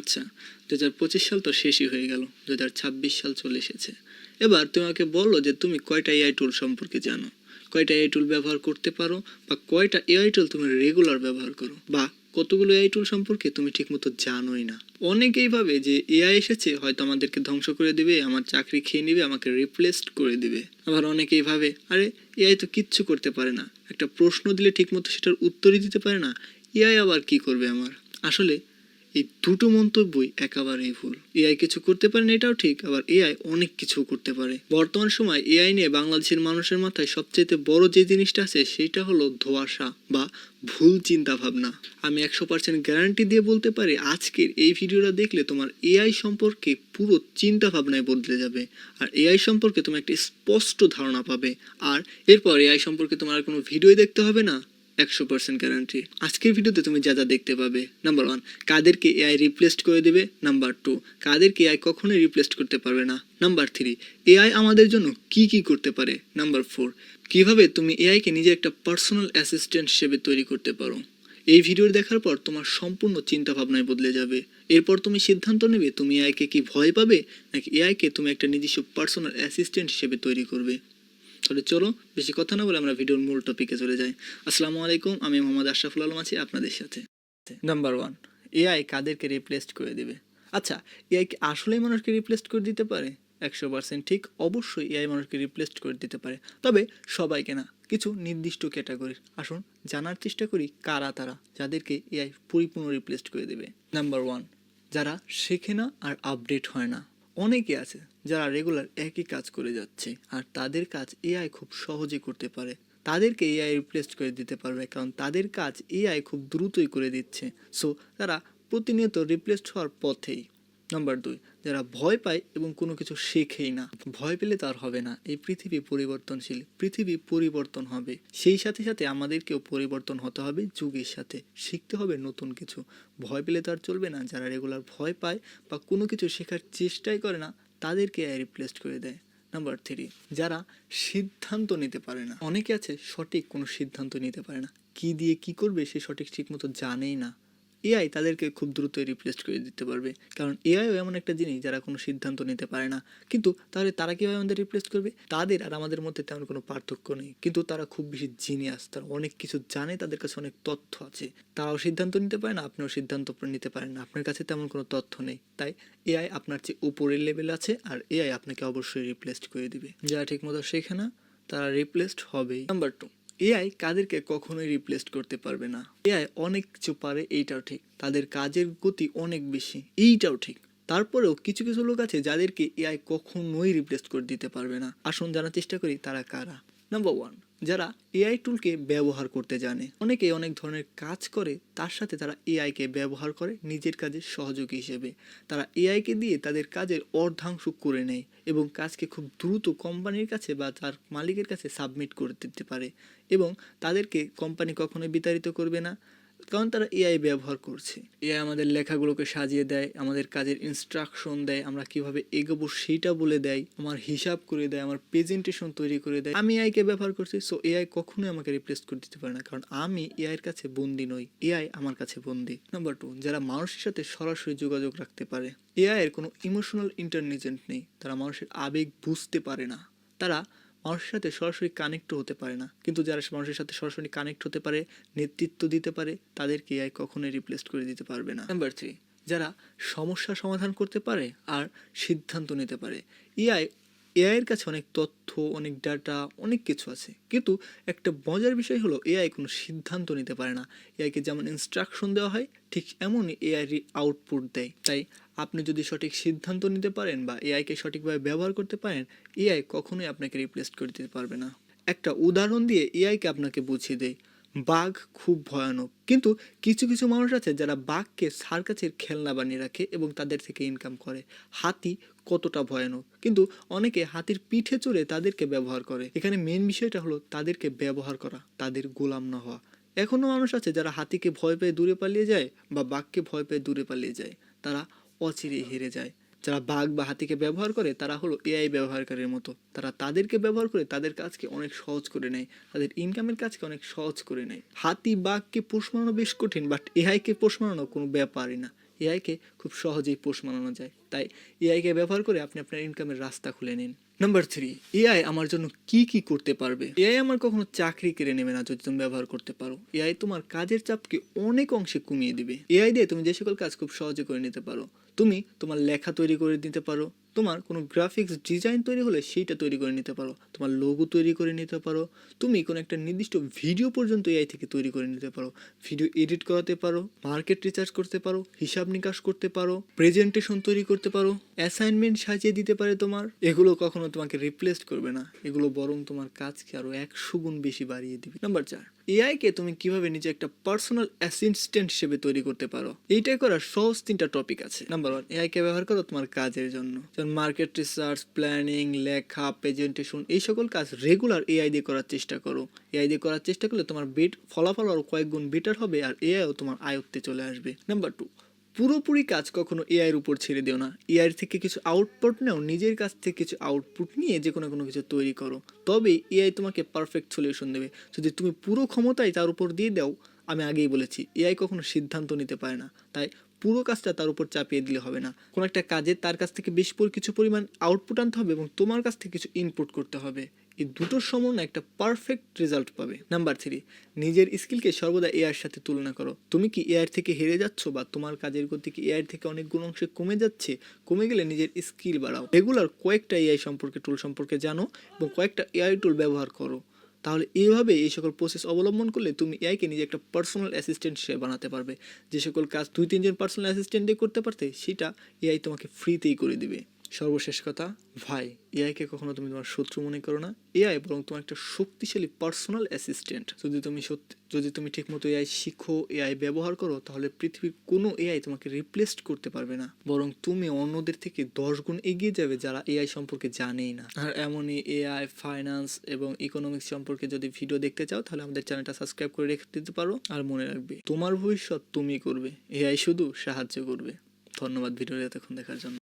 আচ্ছা দু হাজার পঁচিশ সাল তো শেষই হয়ে গেল দু হাজার ছাব্বিশ সাল চলে এসেছে। এবার তোমাকে বলল যে তুমি কয়টা এআই টুল সম্পর্কে জানো? কয়টা এআই টুল ব্যবহার করতে পারো বা কয়টা এআই টুল তুমি রেগুলার ব্যবহার করো? বা কতগুলো এআই টুল সম্পর্কে তুমি ঠিকমতো জানোই না। অনেকেই ভাবে যে এআই এসেছে, হয়তো আমাদেরকে ধ্বংস করে দিবে, আমার চাকরি খেয়ে নিবে, আমাকে রিপ্লেসড করে দিবে। আবার অনেকেই ভাবে, আরে এআই তো কিচ্ছু করতে পারে না। একটা প্রশ্ন দিলে ঠিকমতো সেটার উত্তরই দিতে পারে না। এআই আবার কি করবে আমার? আসলে এই দুটো মন্তব্যই একেবারেই ভুল। এআই কিছু করতে পারে না, এটাও ঠিক, আবার এআই অনেক কিছু করতে পারে। বর্তমান সময় এআই নিয়ে বাংলাদেশের মানুষের মাথায় সবচেয়ে বড় যে জিনিসটা আছে, সেটা হলো ধোঁয়াশা বা ভুল চিন্তা ভাবনা আমি একশো পার্সেন্ট গ্যারান্টি দিয়ে বলতে পারি, আজকের এই ভিডিওটা দেখলে তোমার এআই সম্পর্কে পুরো চিন্তা ভাবনায় বদলে যাবে। আর এআই সম্পর্কে তুমি একটা স্পষ্ট ধারণা পাবে। আর এরপর এআই সম্পর্কে তোমার কোনো ভিডিও দেখতে হবে না। একশো পার্সেন্ট গ্যারান্টি আজকের ভিডিওতে তুমি যা যা দেখতে পাবে নাম্বার ওয়ান কাদেরকে এআই রিপ্লেসড করে দেবে নাম্বার টু কাদেরকে এআই কখনোই রিপ্লেসড করতে পারবে না নাম্বার থ্রি এআই আমাদের জন্য কি কি করতে পারে নাম্বার ফোর কীভাবে তুমি এআইকে নিজে একটা পার্সোনাল অ্যাসিস্ট্যান্ট হিসেবে তৈরি করতে পারো। এই ভিডিও দেখার পর তোমার সম্পূর্ণ চিন্তা ভাবনায় বদলে যাবে। এরপর তুমি সিদ্ধান্ত নেবে তুমি এআইকে কি ভয় পাবে, নাকি এআইকে তুমি একটা নিজস্ব পার্সোনাল অ্যাসিস্ট্যান্ট হিসেবে তৈরি করবে। তাহলে চলো বেশি কথা না বলে আমরা ভিডিওর মূল টপিকে চলে যাই। আসসালামু আলাইকুম, আমি মোহাম্মদ আশরাফুল আলম আছি আপনাদের সাথে। নাম্বার ওয়ান এআই কাদেরকে রিপ্লেস করে দিবে? আচ্ছা এআই কি আসলেই মানুষকে রিপ্লেস করে দিতে পারে? একশো পার্সেন্ট ঠিক, অবশ্যই এআই মানুষকে রিপ্লেস করে দিতে পারে। তবে সবাইকে না কিছু নির্দিষ্ট ক্যাটাগরির আসুন, জানার চেষ্টা করি কারা তারা, যাদেরকে এআই পরিপূর্ণ রিপ্লেস করে দেবে। নাম্বার ওয়ান যারা শেখে না আর আপডেট হয় না। অনেকে আছে যারা রেগুলার একই কাজ করে যাচ্ছে, আর তাদের কাজ এআই খুব সহজে করতে পারে। তাদেরকে এআই রিপ্লেস করে দিতে পারবে, কারণ তাদের কাজ এআই খুব দ্রুতই করে দিচ্ছে। সো তারা প্রতিনিয়ত রিপ্লেসড হওয়ার পথেই। নাম্বার দুই, যারা ভয় পায় এবং কোনো কিছু শেখেই না। ভয় পেলে তার হবে না। এই পৃথিবী পরিবর্তনশীল, পৃথিবী পরিবর্তন হবে। সেই সাথে সাথে আমাদেরকেও পরিবর্তন হতে হবে যুগের সাথে। শিখতে হবে নতুন কিছু। ভয় পেলে তার চলবে না। যারা রেগুলার ভয় পায় বা কোনো কিছু শেখার চেষ্টাই করে না তাদেরকে রিপ্লেস করে দেয় নাম্বার থ্রি যারা সিদ্ধান্ত নিতে পারে না। অনেকে আছে সঠিক কোনো সিদ্ধান্ত নিতে পারে না। কি দিয়ে কি করবে সে সঠিক ঠিক মতো জানেই না। এআই তাদেরকে খুব দ্রুত রিপ্লেস করে দিতে পারবে। কারণ এআইও এমন একটা জিনিস যারা কোনো সিদ্ধান্ত নিতে পারে না। কিন্তু তাহলে তারা কীভাবে আমাদের রিপ্লেস করবে? তাদের আর আমাদের মধ্যে তেমন কোনো পার্থক্য নেই। কিন্তু তারা খুব বেশি জিনিয়াস তারা অনেক কিছু জানে, তাদের কাছে অনেক তথ্য আছে। তারাও সিদ্ধান্ত নিতে পারে না, আপনিও সিদ্ধান্ত নিতে পারেন না। আপনার কাছে তেমন কোনো তথ্য নেই। তাই এআই আপনার চেয়ে উপরের লেভেল আছে আর এআই আপনাকে অবশ্যই রিপ্লেসড করে দিবে। যারা ঠিকমতো শেখে না, তারা রিপ্লেসড হবেই। নাম্বার টু এআই কাদেরকে কখনোই রিপ্লেস করতে পারবে না। এআই অনেক কিছু পারে, এইটাও ঠিক। তাদের কাজের গতি অনেক বেশি, এইটাও ঠিক। তারপরেও কিছু কিছু লোক আছে যাদেরকে এআই কখনোই রিপ্লেস করে দিতে পারবে না। আসুন জানার চেষ্টা করি তারা কারা। নাম্বার ওয়ান যারা এআই টুলকে ব্যবহার করতে জানে। অনেকে অনেক ধরনের কাজ করে, তার সাথে তারা এআইকে ব্যবহার করে নিজের কাজের সহযোগী হিসেবে। তারা এআইকে দিয়ে তাদের কাজের অর্ধাংশ করে নেয় এবং কাজকে খুব দ্রুত কোম্পানির কাছে বা তার মালিকের কাছে সাবমিট করে দিতে পারে এবং তাদেরকে কোম্পানি কখনোই বিতাড়িত করবে না। কারণ তারা এআই ব্যবহার করছে। এআই আমাদের লেখাগুলোকে সাজিয়ে দেয়, আমাদের কাজের ইনস্ট্রাকশন দেয়, আমরা কীভাবে এগোবো সেইটা বলে দেয়, আমার হিসাব করে দেয়, আমার প্রেজেন্টেশন তৈরি করে দেয়। আমি এআইকে ব্যবহার করছি সো এআই কখনোই আমাকে রিপ্লেস করে দিতে পারে না, কারণ আমি এআইয়ের কাছে বন্দি নই এআই আমার কাছে বন্দি। নাম্বার টু যারা মানুষের সাথে সরাসরি যোগাযোগ রাখতে পারে এআই এর কোনো ইমোশনাল ইন্টেলিজেন্ট নেই, তারা মানুষের আবেগ বুঝতে পারে না। তারা মানুষের সাথে সরাসরি কানেক্ট হতে পারে না। কিন্তু যারা মানুষের সাথে সরাসরি কানেক্ট হতে পারে, নেতৃত্ব দিতে পারে, তাদেরকে এআই কখনোই রিপ্লেস করে দিতে পারবে না। নাম্বার থ্রি যারা সমস্যা সমাধান করতে পারে আর সিদ্ধান্ত নিতে পারে। এআই এআইয়ের কাছে অনেক তথ্য, অনেক ডাটা অনেক কিছু আছে। কিন্তু একটা মজার বিষয় হলো, এআই কোনো সিদ্ধান্ত নিতে পারে না। এআইকে যেমন ইনস্ট্রাকশন দেওয়া হয়, ঠিক এমনই এআই আউটপুট দেয়। তাই আপনি যদি সঠিক সিদ্ধান্ত নিতে পারেন বা এআইকে সঠিকভাবে ব্যবহার করতে পারেন, এআই কখনোই আপনাকে রিপ্লেস করে দিতে পারবে না। একটা উদাহরণ দিয়ে এআইকে আপনাকে বুঝিয়ে দেয়। বাঘ খুব ভয়ানক। কিন্তু কিছু কিছু মানুষ আছে যারা বাঘকে সার্কাসের খেলনা বানিয়ে রাখে এবং তাদের থেকে ইনকাম করে। হাতি কতটা ভয়ানক। কিন্তু অনেকে হাতির পিঠে চড়ে তাদেরকে ব্যবহার করে। এখানে মেন বিষয়টা হলো তাদেরকে ব্যবহার করা, তাদের গোলাম না হওয়া। এখনও মানুষ আছে যারা হাতিকে ভয় পেয়ে দূরে পালিয়ে যায় বা বাঘকে ভয় পেয়ে দূরে পালিয়ে যায়। তারা অচিরে হেরে যায়। যারা বাঘ বা হাতিকে ব্যবহার করে, তারা হলো এআই ব্যবহারকারীর মতো। তারা তাদেরকে ব্যবহার করে তাদের কাজকে অনেক সহজ করে নেয়। তাদের ইনকামের কাজকে অনেক সহজ করে নেয়। হাতি, বাঘকে পোষ মানানো বেশ কঠিন বাট এআইকে পোষ মানানো কোনো ব্যাপারই না। এআইকে খুব সহজেই পোষ মানানো যায়। তাই এআইকে ব্যবহার করে আপনি আপনার ইনকামের রাস্তা খুলে নিন। নাম্বার থ্রি এআই আমার জন্য কি কি করতে পারবে? এআই আমার কখনো চাকরি কেড়ে নেবে না যদি তুমি ব্যবহার করতে পারো। এআই তোমার কাজের চাপকে অনেক অংশে কমিয়ে দিবে। এআই দিয়ে তুমি যে সকল কাজ খুব সহজে করে নিতে পারো। তুমি তোমার লেখা তৈরি করে দিতে পারো। তোমার কোনো গ্রাফিক্স ডিজাইন তৈরি হলে সেইটা তৈরি করে নিতে পারো। তোমার লোগো তৈরি করে নিতে পারো। তুমি কোনো একটা নির্দিষ্ট ভিডিও পর্যন্ত এআই থেকে তৈরি করে নিতে পারো। ভিডিও এডিট করাতে পারো মার্কেট রিসার্চ করতে পারো, হিসাব নিকাশ করতে পারো প্রেজেন্টেশন তৈরি করতে পারো অ্যাসাইনমেন্ট সাজিয়ে দিতে পারে তোমার। এগুলো কখনো তোমাকে রিপ্লেস করবে না। এগুলো বরং তোমার কাজকে আরও একশো গুণ বেশি বাড়িয়ে দিবে। নাম্বার চার এআই কে তুমি কীভাবে নিজে একটা পার্সোনাল অ্যাসিস্ট্যান্ট হিসেবে তৈরি করতে পারো? এইটাই করার সহজ তিনটা টপিক আছে। নাম্বার ওয়ান এআইকে ব্যবহার করো তোমার কাজের জন্য। যেমন মার্কেট রিসার্চ প্ল্যানিং লেখা প্রেজেন্টেশন এই সকল কাজ রেগুলার এআই দিয়ে করার চেষ্টা করো। এআই দিয়ে করার চেষ্টা করলে তোমার বেট ফলাফল আরও কয়েক গুণ বেটার হবে আর এআইও তোমার আয়ত্তে চলে আসবে। নাম্বার টু পুরোপুরি কাজ কখনো এআইয়ের উপর ছেড়ে দিও না। এআইয়ের থেকে কিছু আউটপুট নাও, নিজের কাছ থেকে কিছু আউটপুট নিয়ে যে কোনো কোনো কিছু তৈরি করো। তবে এআই তোমাকে পারফেক্ট সলিউশন দেবে। যদি তুমি পুরো ক্ষমতাই তার উপর দিয়ে দাও, আমি আগেই বলেছি এআই কখনো সিদ্ধান্ত নিতে পারে না। তাই পুরো কাজটা তার উপর চাপিয়ে দিলে হবে না। কোনো একটা কাজে তার কাছ থেকে বেশ কিছু পরিমাণ আউটপুট আনতে হবে এবং তোমার কাছ থেকে কিছু ইনপুট করতে হবে। এই দুটোর সমন্বয়ে একটা পারফেক্ট রেজাল্ট পাবে। নাম্বার থ্রি নিজের স্কিলকে সর্বদা এআইয়ের সাথে তুলনা করো। তুমি কি এআইয়ের থেকে হেরে যাচ্ছ বা তোমার কাজের গতি কি এআইয়ের থেকে অনেক গুণ অংশে কমে যাচ্ছে? কমে গেলে নিজের স্কিল বাড়াও। রেগুলার কয়েকটা এআই সম্পর্কে টুল সম্পর্কে জানো এবং কয়েকটা এআই টুল ব্যবহার করো। তাহলে এইভাবে এই সকল প্রসেস অবলম্বন করলে তুমি এআইকে নিজে একটা পার্সোনাল অ্যাসিস্ট্যান্ট হিসেবে বানাতে পারবে। যে সকল কাজ দুই তিনজন পার্সোনাল অ্যাসিস্ট্যান্ট করতে পারতে, সেটা এআই তোমাকে ফ্রিতেই করে দিবে। সর্বশেষ কথা, ভাই এআইকে কখনো তুমি তোমার শত্রু মনে করো না? এআই বরং তোমার একটা শক্তিশালী পার্সোনাল অ্যাসিস্ট্যান্ট যদি তুমি সত্যি যদি তুমি ঠিকমতো এআই শিখো এআই ব্যবহার করো, তাহলে পৃথিবীর কোনো এআই তোমাকে রিপ্লেস করতে পারবে না। বরং তুমি অন্যদের থেকে দশ গুণ এগিয়ে যাবে যারা এআই সম্পর্কে জানেই না। আর এমনই এআই ফাইন্যান্স এবং ইকোনমিক্স সম্পর্কে যদি ভিডিও দেখতে চাও, তাহলে আমাদের চ্যানেলটা সাবস্ক্রাইব করে রেখে দিতে পারো। আর মনে রাখবে, তোমার ভবিষ্যৎ তুমি করবে। এআই শুধু সাহায্য করবে। ধন্যবাদ ভিডিওটা এতক্ষণ দেখার জন্য।